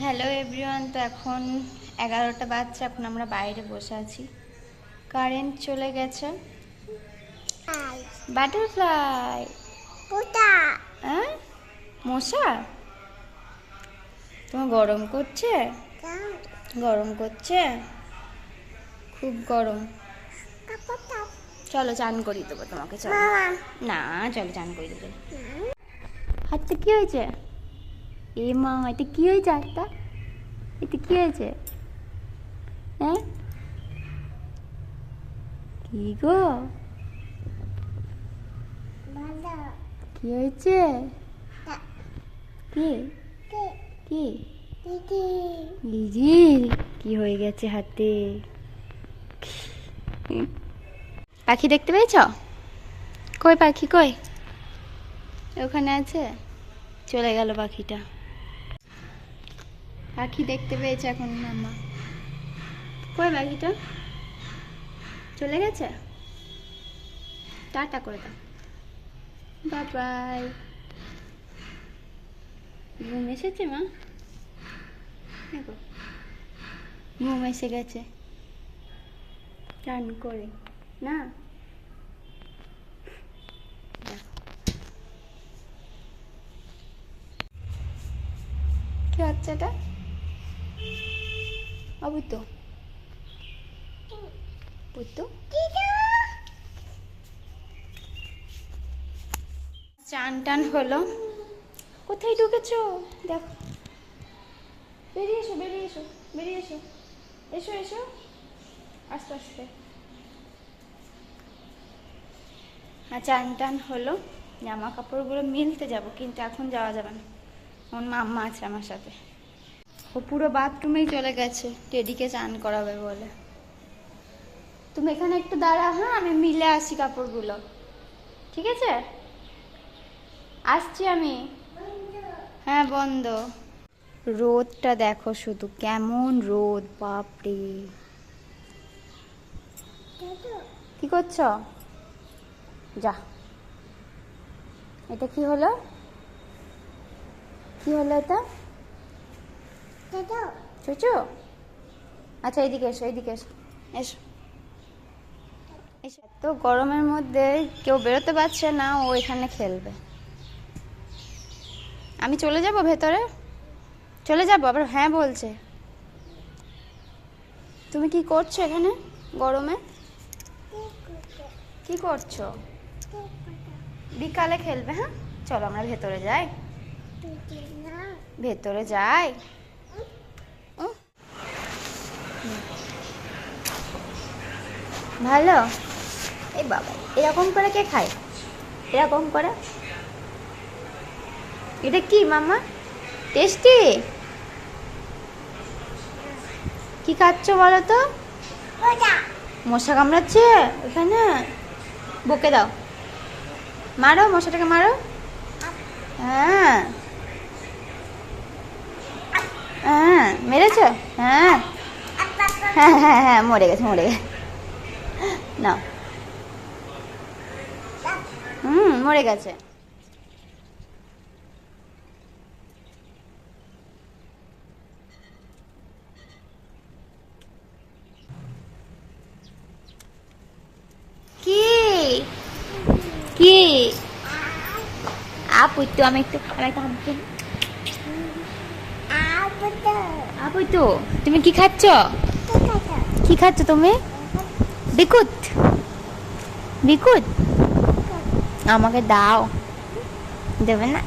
Hello everyone তো এখন এগারোটা বাজছে এখন আমরা বাইরে বসে আছি। কারেন্ট চলে গেছে। বাটারফ্লাই হ্যাঁ? মশা? তোমার গরম করছে? গরম করছে? খুব গরম। চলো চান করিয়ে দেবো তোমাকে চলো। না চলো চান করিয়ে দেবো। হাতটা কি হয়েছে? এ মা এটা কি হয়েছে হাতটা এটা কি হয়েছে? হ্যাঁ? কি গো? কি হয়েছে? কি? কি? লিজি কি হয়ে গেছে হাতে? পাখি দেখতে পেয়েছ? কই পাখি কই? ওখানে আছে? চলে গেল পাখিটা। পাখি দেখতে পেয়েছে এখন মামা। কই পাখিটা? চলে গেছে? টাটা করে দাও। বাই ঘুম এসেছে, মা? দেখো। ঘুম এসে গেছে। চান করে, না। কি হচ্ছে এটা? অবুত পুতু চান টান হলো। কোথায় ঢুকেছো? দেখো। বেরিয়ে এসো বেরিয়ে এসো বেরিয়ে এসো। এসো এসো। আস্তে আস্তে। চান টান হলো জামা কাপড়গুলো মিলতে যাব কিন্তু এখন যাওয়া যাবে না। আমার মাম্মা আছে আমার সাথে। ও পুরো বাথরুমেই চলে গেছে। টেডিকে চান করাবে বলে। তুমি এখানে একটু দাঁড়া হ্যাঁ? আমি মিলে আসি কাপড়গুলো। ঠিক আছে? আসছি আমি। হ্যাঁ বন্ধ। রোদটা দেখো শুধু, কেমন রোদ, বাপরে। কি করছ? যা। এটা কি হলো? কি হলো এটা? চুচু? আচ্ছা এইদিকে এসো এইদিকে এসো। এসো। এসো তো গরমের মধ্যে কেউ বেরোতে পারছে না ও এখানে খেলবে। আমি চলে যাব ভেতরে? চলে যাব আবার হ্যাঁ বলছে। তুমি কি করছ এখানে গরমে? কি করছ? বিকালে খেলবে হ্যাঁ? চলো আমরা ভেতরে যাই। ভেতরে যাই। ভালো? এই বাবা এরকম করে কে খায়? এরকম করে? এটা কি মামা টেস্টি? কি খাচ্ছ বলো তো? মশা কামড়াচ্ছে এখানে বকে দাও। মারো মশাটাকে মারো। হ্যাঁ। হ্যাঁ মেরেছ? হ্যাঁ। হ্যাঁ হ্যাঁ হ্যাঁ মরে গেছে মরে গেছে। না হুম মরে গেছে। কি? কি? আপু তো আমি একটু আমি একটু হাত। আপু তো তুমি কি খাচ্ছ? কি খাচ্ছ তুমি? বিকুত। বিকুত? আমাকে দাও। দেবে না।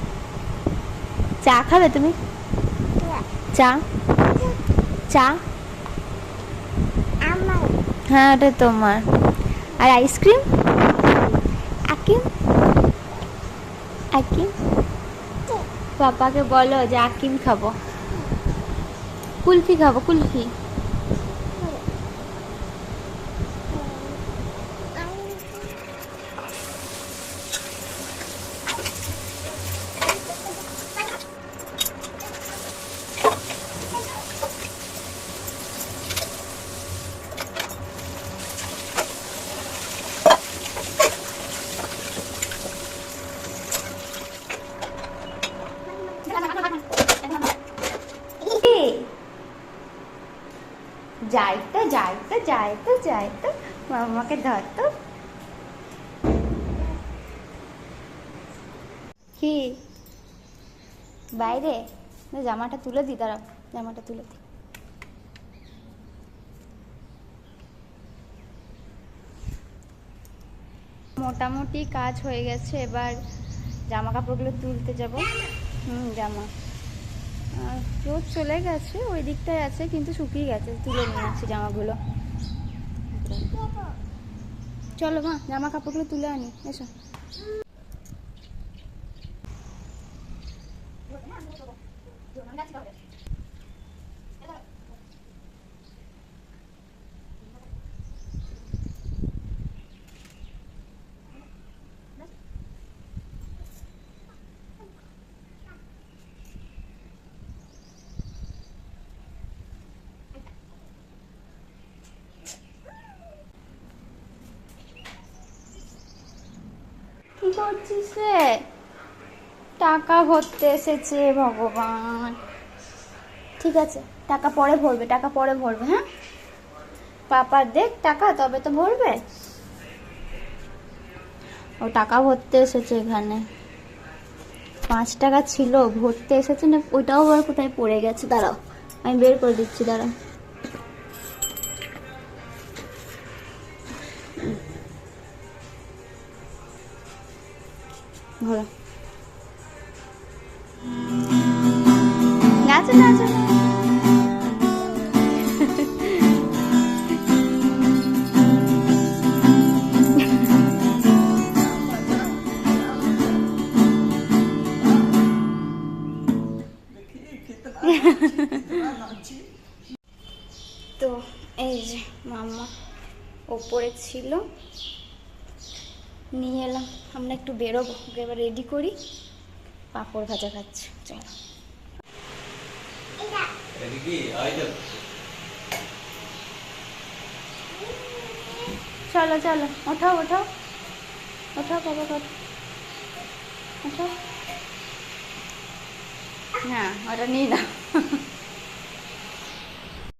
চা খাবে তুমি? চা? চা? হ্যাঁ ওটা তোমার। আর আইসক্রিম? আকিম? আকিম? পাপাকে বলো যে আকিম খাব। কুলফি খাব, কুলফি কি যাই তো যাই তো যাই তো যাই তো মাম্মাকে ধর তো। কি? বাইরে? জামাটা তুলে দি, দাঁড়াও, জামাটা তুলে দি। মোটামুটি কাজ হয়ে গেছে, এবার জামা কাপড়গুলো তুলতে যাব। হুম, জামা। রোদ চলে গেছে ওই দিকটায় আছে কিন্তু শুকিয়ে গেছে তুলে নিয়ে আসছি জামাগুলো। চলো মা জামা কাপড়গুলো তুলে আনি এসো। কি টাকা ভরতে এসেছে ভগবান। ঠিক আছে, টাকা পরে ভরবে, টাকা পরে ভরবে হ্যাঁ? পাপার দেখ টাকা, তবে তো ভরবে। ও টাকা ভরতে এসেছে এখানে। পাঁচ টাকা ছিল, ভরতে এসেছে না? ওইটাও আবার কোথায় পড়ে গেছে? দাঁড়াও, আমি বের করে দিচ্ছি, দাঁড়াও। ঘোরা। নাচো নাচো। তো এই যে মাম্মা ওপরে ছিল। নিয়ে এলাম। আমরা একটু বেরোবো ওকে এবার রেডি করি। পাঁপড় ভাজা খাচ্ছি চলো। চলো চলো। ওঠাও ওঠাও। ওঠাও বাবা কর ওঠাও। হ্যাঁ ওটা নিয়ে না